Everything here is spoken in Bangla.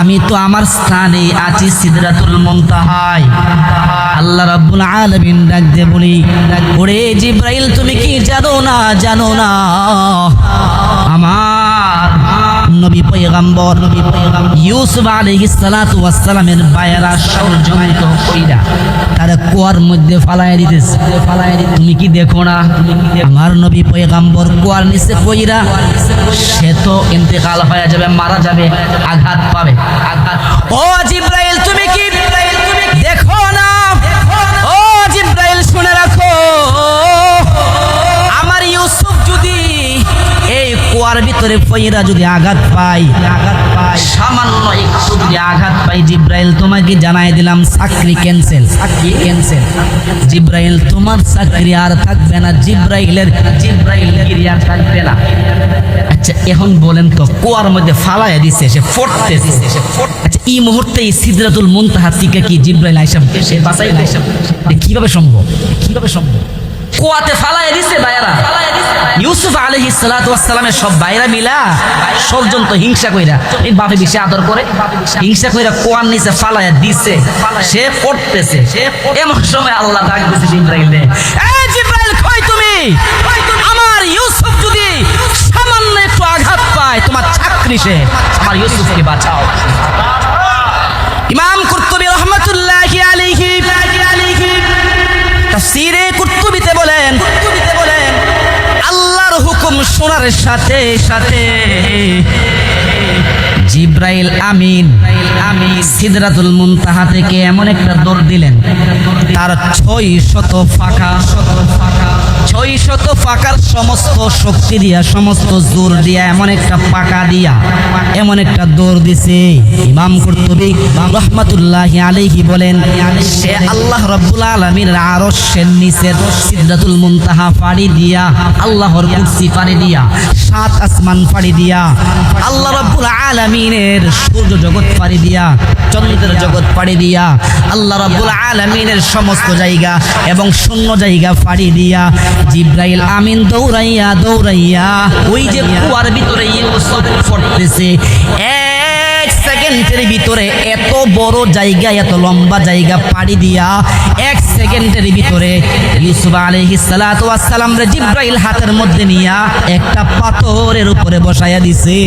আমি তো আমার স্থানে আছি সিদরাতুল মুনতাহায় আল্লাহ রাব্বুল আলামিন ডাক দিয়ে বলি, ওরে জিব্রাইল, তুমি কি জানো না জানো না? আমার নবী পয়গাম্বর ইউসুফ আলাইহিস সালাতু ওয়াস সালামের বায়রা ষড়যন্ত্র কইরা তারা কুয়ার মধ্যে ফালায় দিতেছে। ফালাই তুমি কি দেখো না? আমার নবী পয়গাম্বর কুয়ার নিচে কইরা সে তো ইন্তেকাল হয়ে যাবে, মারা যাবে, আঘাত পাবে। আঘাত এই ভিতরে পয়রা যদি আঘাত পাই আঘাত পাই সামান্য একটু যদি আঘাত পাই, জিব্রাইল তোমাকে জানাই দিলাম, চাকরি ক্যান্সেল চাকরি ক্যান্সেল জিব্রাইল, তোমার চাকরি আর থাকবে না, জিব্রাইলের জিব্রাইল আর থাকবে না। আচ্ছা এখন বলেন তো, কুয়ার মধ্যে ফালাইয়া দিছে, সে ফটতেছে সে আচ্ছা এই মুহূর্তে এই সিদরাতুল মুনতাহা থেকে কি জিব্রাইল আইসা সে বাঁচাই না কীভাবে সম্ভব? কীভাবে সম্ভব? কুয়াতে ফালাইয়া দিছে বাইরা ইউসুফ আলহি সালামের সব বাইরা মিলা ষড়যন্ত্র হিংসা কইরা, এই বাপে বেশি আদর করে, হিংসা কইরা কোয়ার নিচে ফালাইয়া দিছে, সে পড়তেছে। এমন সময় আল্লাহ ডাক দিছে কই তুমি? আমার ইউসুফ যদি সামান্য একটু আঘাত পায়, তোমার চাকরি সে, আমার ইউসুফকে বাঁচাও। ইমাম কুরতুবী রহমাতুল্লাহি শোনার সাথে সাথে। জিব্রাইল আমিন আমি সিদরাতুল মুনতাহা থেকে এমন একটা দৌড় দিলেন। তার ছয় শত ফাঁকা। ছয় শত ফাঁকার সমস্ত শক্তি দিয়া, সমস্ত জোর দিয়া, এমন একটা পাকা দিয়া, এমন একটা দৌড় দিছে। ইমাম কর্তবী রহমাতুল্লাহ আলাইহি বলেন, সে আল্লাহ রব্বুল আলমীর আরশের নিচের সিদ্ধাতুল মুনতাহা ফাড়ি দিয়া, আল্লাহর কুরসি ফাড়ি দিয়া, সাত আসমান ফাড়ি দিয়া, আল্লাহ রব্বুল আলমিনের সূর্য জগৎ ফাড়ি দিয়া, চন্দ্রের জগৎ পাড়ি দিয়া, আল্লাহ রাব্বুল আলামিনের সমস্ত জায়গা এবং শূন্য জায়গা ফাড়ি দিয়া জিব্রাইল আমিন দৌড়াইয়া দৌড়াইয়া, ওই যে কুয়ার ভিতরে ইউসুফ এক সেকেন্ডের ভিতরে এত বড় জায়গা, এত লম্বা জায়গা পাড়ি দিয়া, এক সেকেন্ডের ভিতরে ইউসুফ আলাইহিস সালাম রে জিব্রাইল হাতের মধ্যে নিয়া একটা পাথরের উপরে বসাইয়া দিছে।